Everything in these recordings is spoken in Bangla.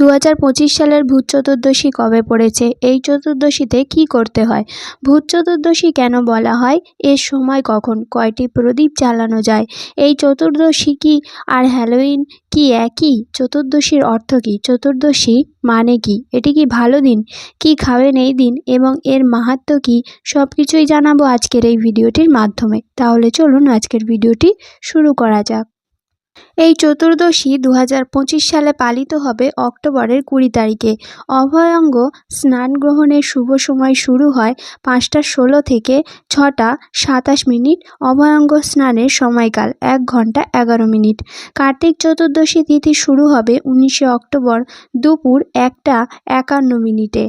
দু হাজার পঁচিশ সালের ভূত চতুর্দশী কবে পড়েছে? এই চতুর্দশীতে কী করতে হয়? ভূত চতুর্দশী কেন বলা হয়? এর সময় কখন? কয়টি প্রদীপ জ্বালানো যায়? এই চতুর্দশী কি আর হ্যালোইন কি একই? চতুর্দশীর অর্থ কী? চতুর্দশী মানে কি? এটি কি ভালো দিন? কি খাবেন এই দিন? এবং এর মাহাত্ম্য কী? সব কিছুই জানাব আজকের এই ভিডিওটির মাধ্যমে। তাহলে চলুন আজকের ভিডিওটি শুরু করা যাক। এই চতুর্দশী দু হাজার পঁচিশ সালে পালিত হবে অক্টোবরের কুড়ি তারিখে। অভয়ঙ্গ স্নান গ্রহণের শুভ সময় শুরু হয় পাঁচটা ষোলো থেকে ছটা সাতাশ মিনিট অভয়ঙ্গ স্নানের সময়কাল, এক ঘণ্টা এগারো মিনিট। কার্তিক চতুর্দশী তিথি শুরু হবে উনিশে অক্টোবর দুপুর একটা একান্ন মিনিটে।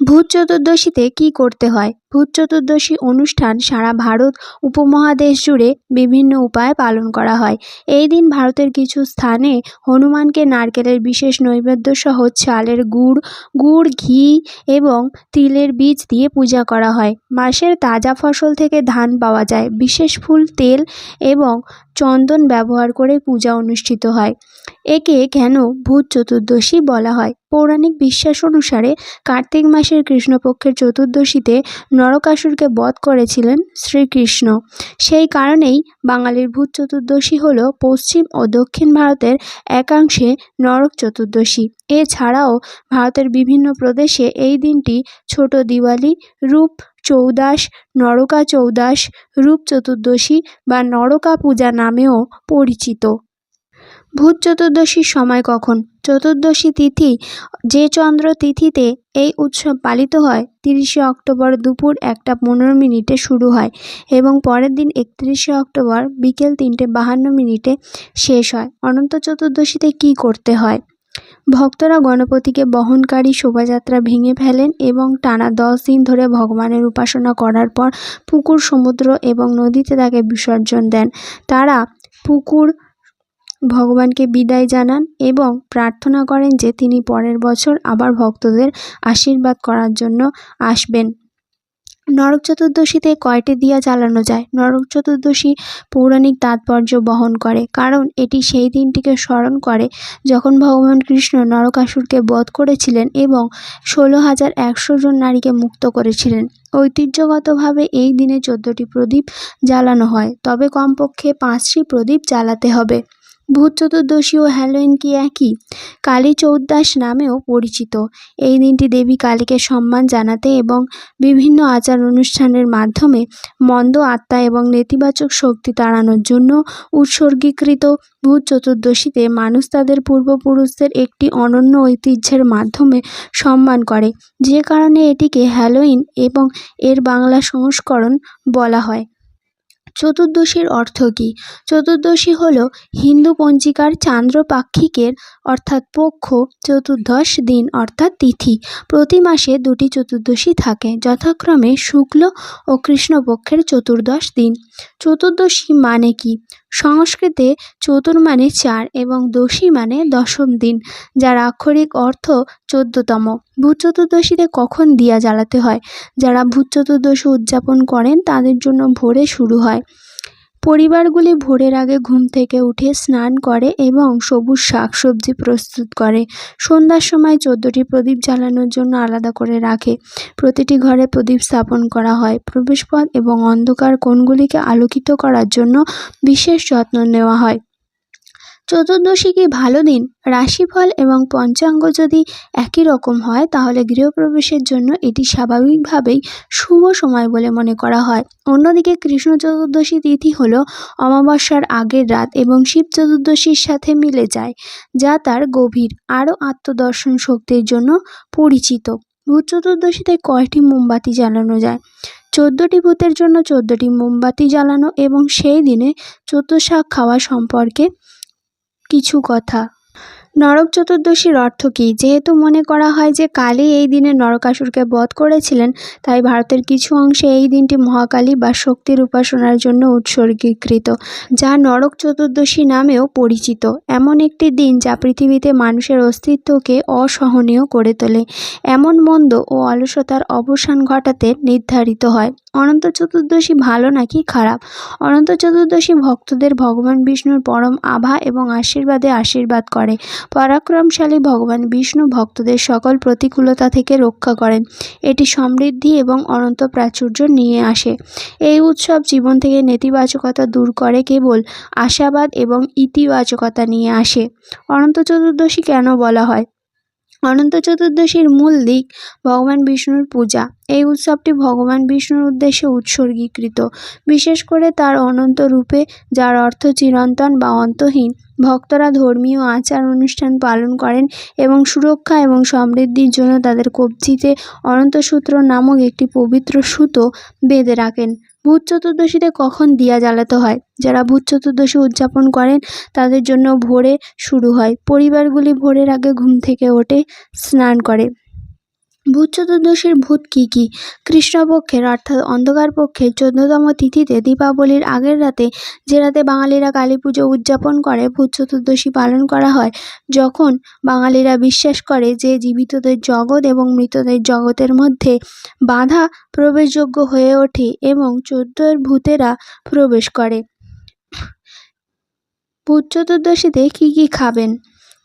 ভূত চতুর্দশীতে কী করতে হয়? ভূত চতুর্দশী অনুষ্ঠান সারা ভারত উপমহাদেশ জুড়ে বিভিন্ন উপায়ে পালন করা হয়। এই দিন ভারতের কিছু স্থানে হনুমানকে নারকেলের বিশেষ নৈবেদ্য সহ চালের গুড় গুড়, ঘি এবং তিলের বীজ দিয়ে পূজা করা হয়। মাসের তাজা ফসল থেকে ধান পাওয়া যায়। বিশেষ ফুল, তেল এবং চন্দন ব্যবহার করে পূজা অনুষ্ঠিত হয়। একে কেন ভূত চতুর্দশী বলা হয়? পৌরাণিক বিশ্বাস অনুসারে কার্তিক মাসের কৃষ্ণপক্ষের চতুর্দশীতে নরকাসুরকে বধ করেছিলেন শ্রীকৃষ্ণ। সেই কারণেই বাঙালির ভূত চতুর্দশী হল পশ্চিম ও দক্ষিণ ভারতের একাংশে নরক চতুর্দশী। এছাড়াও ভারতের বিভিন্ন প্রদেশে এই দিনটি ছোট দিওয়ালি, রূপ চৌদাস নরকা চৌদাস রূপ চতুর্দশী বা নরকা পূজা নামেও পরিচিত। ভূত চতুর্দশীর সময় কখন? চতুর্দশী তিথি, যে চন্দ্র তিথিতে এই উৎসব পালিত হয়, তিরিশে অক্টোবর দুপুর একটা পনেরো মিনিটে শুরু হয় এবং পরের দিন একত্রিশে অক্টোবর বিকেল তিনটে বাহান্ন মিনিটে শেষ হয়। অনন্ত চতুর্দশীতে কী করতে হয়? ভক্তরা গণপতিকে বহনকারী শোভাযাত্রা ভেঙে ফেলেন এবং টানা দশ দিন ধরে ভগবানের উপাসনা করার পর পুকুর, সমুদ্র এবং নদীতে তাকে বিসর্জন দেন। তারা পুকুর ভগবানকে বিদায় জানান এবং প্রার্থনা করেন যে তিনি পরের বছর আবার ভক্তদের আশীর্বাদ করার জন্য আসবেন। নরক চতুর্দশীতে কয়টি দিয়া জ্বালানো যায়? নরক চতুর্দশী পৌরাণিক তাৎপর্য বহন করে, কারণ এটি সেই দিনটিকে স্মরণ করে যখন ভগবান কৃষ্ণ নরকাসুরকে বধ করেছিলেন এবং ষোলো হাজার একশো জন নারীকে মুক্ত করেছিলেন। ঐতিহ্যগতভাবে এই দিনে চোদ্দোটি প্রদীপ জ্বালানো হয়, তবে কমপক্ষে পাঁচটি প্রদীপ জ্বালাতে হবে। ভূত চতুর্দশী ও হ্যালোইন কি একই? কালী চৌদ্দাস নামেও পরিচিত। এই দিনটি দেবী কালীকে সম্মান জানাতে এবং বিভিন্ন আচার অনুষ্ঠানের মাধ্যমে মন্দ আত্মা এবং নেতিবাচক শক্তি তাড়ানোর জন্য উৎসর্গীকৃত ভূত চতুর্দশীতে মানুষ তাদের পূর্বপুরুষদের একটি অনন্য ঐতিহ্যের মাধ্যমে সম্মান করে। যে কারণে এটিকে হ্যালোইন এবং এর বাংলা সংস্করণ বলা হয়। চতুর্দশীর অর্থ কী? চতুর্দশী হল হিন্দু পঞ্জিকার চান্দ্র পাক্ষিকের অর্থাৎ পক্ষ, চতুর্দশ দিন, অর্থাৎ তিথি। প্রতি মাসে দুটি চতুর্দশী থাকে, যথাক্রমে শুক্ল ও কৃষ্ণপক্ষের চতুর্দশ দিন। চতুর্দশী মানে কি? সংস্কৃতে চতুর মানে চার এবং দশী মানে দশম দিন, যার আক্ষরিক অর্থ চোদ্দতম। ভূত চতুর্দশীতে কখন দিয়া জ্বালাতে হয়? যারা ভূত চতুর্দশী উদযাপন করেন, তাদের জন্য ভোরে শুরু হয়। পরিবারগুলি ভোরের আগে ঘুম থেকে উঠে স্নান করে এবং সবুজ শাকসবজি প্রস্তুত করে। সন্ধ্যার সময় চোদ্দটি প্রদীপ জ্বালানোর জন্য আলাদা করে রাখে। প্রতিটি ঘরে প্রদীপ স্থাপন করা হয়। প্রবেশপথ এবং অন্ধকার কোণগুলিকে আলোকিত করার জন্য বিশেষ যত্ন নেওয়া হয়। চতুর্দশী কি ভালো দিন? রাশিফল এবং পঞ্চাঙ্গ যদি একই রকম হয়, তাহলে গৃহপ্রবেশের জন্য এটি স্বাভাবিকভাবেই শুভ সময় বলে মনে করা হয়। অন্যদিকে কৃষ্ণ চতুর্দশী তিথি হল অমাবস্যার আগের রাত এবং শিব চতুর্দশীর সাথে মিলে যায়, যা তার গভীর আরও আত্মদর্শন শক্তির জন্য পরিচিত। ভূত চতুর্দশীতে কয়টি মোমবাতি জ্বালানো যায়? চোদ্দোটি ভূতের জন্য চোদ্দোটি মোমবাতি জ্বালানো এবং সেই দিনে চোদ্দ শাক খাওয়া সম্পর্কে কিছু কথা। নরক চতুর্দশীর অর্থ কী? যেহেতু মনে করা হয় যে কালী এই দিনে নরকাসুরকে বধ করেছিলেন, তাই ভারতের কিছু অংশে এই দিনটি মহাকালী বা শক্তির উপাসনার জন্য উৎসর্গীকৃত, যা নরক চতুর্দশী নামেও পরিচিত। এমন একটি দিন যা পৃথিবীতে মানুষের অস্তিত্বকে অসহনীয় করে তোলে। এমন মন্দ ও অলসতার অবসান ঘটাতে নির্ধারিত হয়। অনন্ত চতুর্দশী ভালো নাকি খারাপ? অনন্ত চতুর্দশী ভক্তদের ভগবান বিষ্ণুর পরম আভা এবং আশীর্বাদে আশীর্বাদ করে। পরাক্রমশালী ভগবান বিষ্ণু ভক্তদের সকল প্রতিকূলতা থেকে রক্ষা করেন। এটি সমৃদ্ধি এবং অনন্ত প্রাচুর্য নিয়ে আসে। এই উৎসব জীবন থেকে নেতিবাচকতা দূর করে কেবল আশাবাদ এবং ইতিবাচকতা নিয়ে আসে। অনন্ত চতুর্দশী কেন বলা হয়? অনন্ত চতুর্দশীর মূল দিক ভগবান বিষ্ণুর পূজা। এই উৎসবটি ভগবান বিষ্ণুর উদ্দেশ্যে উৎসর্গীকৃত। বিশেষ করে তার অনন্ত রূপে, যার অর্থ চিরন্তন বা অন্তহীন, ভক্তরা ধর্মীয় আচার অনুষ্ঠান পালন করেন এবং সুরক্ষা এবং সমৃদ্ধির জন্য তাদের কবজিতে অনন্ত সূত্র নামক একটি পবিত্র সুতো বেঁধে রাখেন। ভূত চতুর্দশীতে কখন দিয়া জ্বালাতে হয়? যারা ভূত চতুর্দশী উদযাপন করেন, তাদের জন্য ভোরে শুরু হয়। পরিবারগুলি ভোরের আগে ঘুম থেকে ওঠে, স্নান করে। ভূত চতুর্দশীর ভূত কী কী? কৃষ্ণপক্ষের, অর্থাৎ অন্ধকার পক্ষের চোদ্দতম তিথিতে দীপাবলির আগের রাতে, যে রাতে বাঙালিরা কালী পুজো উদযাপন করে, ভূত চতুর্দশী পালন করা হয়, যখন বাঙালিরা বিশ্বাস করে যে জীবিতদের জগৎ এবং মৃতদের জগতের মধ্যে বাধা প্রবেশযোগ্য হয়ে ওঠে এবং চোদ্দোর ভূতেরা প্রবেশ করে। ভূত চতুর্দশীতে কী কী খাবেন?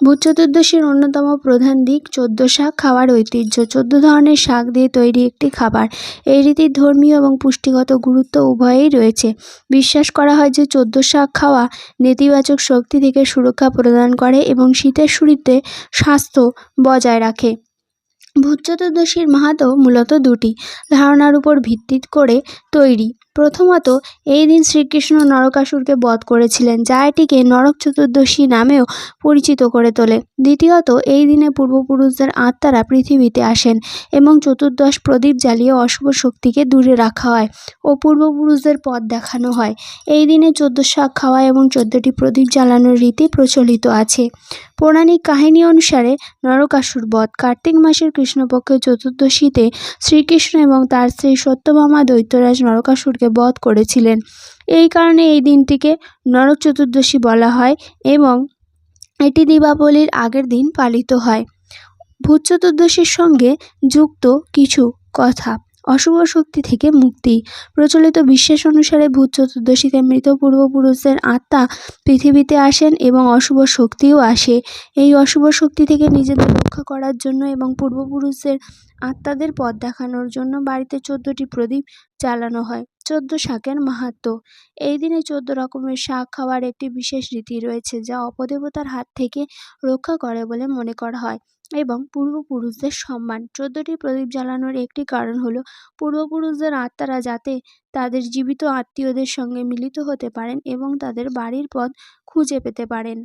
ভূত চতুর্দশীর অন্যতম প্রধান দিক চোদ্দ শাক খাওয়ার ঐতিহ্য। চোদ্দ ধরনের শাক দিয়ে তৈরি একটি খাবার। এই রীতির ধর্মীয় এবং পুষ্টিগত গুরুত্ব উভয়েই রয়েছে। বিশ্বাস করা হয় যে চোদ্দ শাক খাওয়া নেতিবাচক শক্তি থেকে সুরক্ষা প্রদান করে এবং শীতের শুরুতে স্বাস্থ্য বজায় রাখে। ভূত চতুর্দশীর মাহাতো মূলত দুটি। ধারণার উপর ভিত্তি করে তৈরি। প্রথমত, এই দিন শ্রীকৃষ্ণ নরকাসুরকে বধ করেছিলেন, যা এটিকে নরক চতুর্দশী নামেও পরিচিত করে তোলে। দ্বিতীয়ত, এই দিনে পূর্বপুরুষদের আত্মারা পৃথিবীতে আসেন এবং চতুর্দশ প্রদীপ জ্বালিয়ে অশুভ শক্তিকে দূরে রাখা হয় ও পূর্বপুরুষদের পথ দেখানো হয়। এই দিনে চোদ্দ শাক খাওয়া এবং চোদ্দটি প্রদীপ জ্বালানোর রীতি প্রচলিত আছে। পৌরাণিক কাহিনী অনুসারে, নরকাসুর বধ কার্তিক মাসের কৃষ্ণপক্ষের চতুর্দশীতে শ্রীকৃষ্ণ এবং তার স্ত্রী সত্যভামা দৈত্যরাজ নরকাসুরকে বধ করেছিলেন। এই কারণে এই দিনটিকে নরক চতুর্দশী বলা হয় এবং এটি দীপাবলির আগের দিন পালিত হয়। ভূত চতুর্দশীর সঙ্গে যুক্ত কিছু কথা। অশুভ শক্তি থেকে মুক্তি। প্রচলিত বিশ্বাস অনুসারে ভূত চতুর্দশীতে মৃত পূর্বপুরুষদের আত্মা পৃথিবীতে আসেন এবং অশুভ শক্তিও আসে। এই অশুভ শক্তি থেকে নিজেদের রক্ষা করার জন্য এবং পূর্বপুরুষদের আত্মাদের পথ দেখানোর জন্য বাড়িতে চোদ্দোটি প্রদীপ জ্বালানো হয়। চোদ্দ শাকের মাহাত্ম্য এই দিনে চোদ্দ রকমের শাক খাওয়ার একটি বিশেষ রীতি রয়েছে যা অপদেবতার হাত থেকে রক্ষা করে বলে মনে করা হয়। এবং পূর্বপুরুষদের সম্মান। চোদ্দটি প্রদীপ জ্বালানোর একটি কারণ হলো, পূর্বপুরুষদের আত্মারা যাতে তাদের জীবিত আত্মীয়দের সঙ্গে মিলিত হতে পারেন এবং তাদের বাড়ির পথ খুঁজে পেতে পারেন।